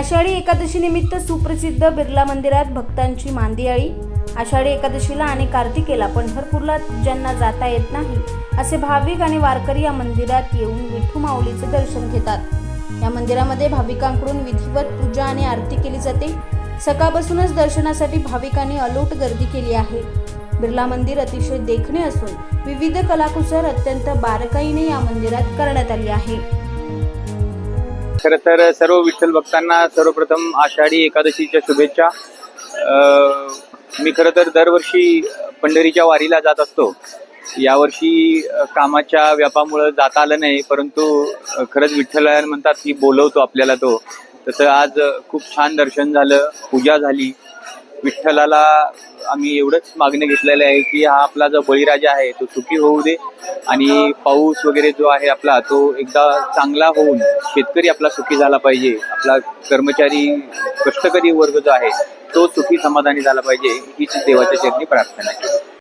आषाढी एकादशीनिमित्त सुप्रसिद्ध बिर्ला मंदिरात भक्तांची मांदियाळी. आषाढी एकादशीला आणि कार्तिकेला पंढरपूरला ज्यांना जाता येत नाही असे भाविक आणि वारकरी या मंदिरात येऊन विठू माऊलीचे दर्शन घेतात. या मंदिरामध्ये भाविकांकडून विधिवत पूजा आणि आरती केली जाते. सकाळपासूनच दर्शनासाठी भाविकांनी अलोट गर्दी केली आहे. बिर्ला मंदिर अतिशय देखणे असून विविध कलाकुसर अत्यंत बारकाईने या मंदिरात करण्यात आली आहे. खरं तर सर्व विठ्ठल भक्तांना सर्वप्रथम आषाढी एकादशीच्या शुभेच्छा. मी खरं तर दरवर्षी पंढरीच्या वारीला जात असतो. यावर्षी कामाच्या व्यापामुळं जाता आलं नाही परंतु खरंच विठ्ठलायन म्हणतात की बोलवतो आपल्याला तो. तसं आज खूप छान दर्शन झालं पूजा झाली. विठ्ठलाला आम्ही एवढंच मागणं घेतलेलं आहे की हा आपला जो बळीराजा आहे तो सुखी होऊ दे. आणि पाऊस वगैरे जो आहे आपला तो एकदा चांगला होऊन शेतकरी आपला सुखी झाला पाहिजे. आपला कर्मचारी कष्टकरी वर्ग जो आहे तो सुखी समाधानी झाला पाहिजे हीच देवाच्या चरणी प्रार्थना आहे.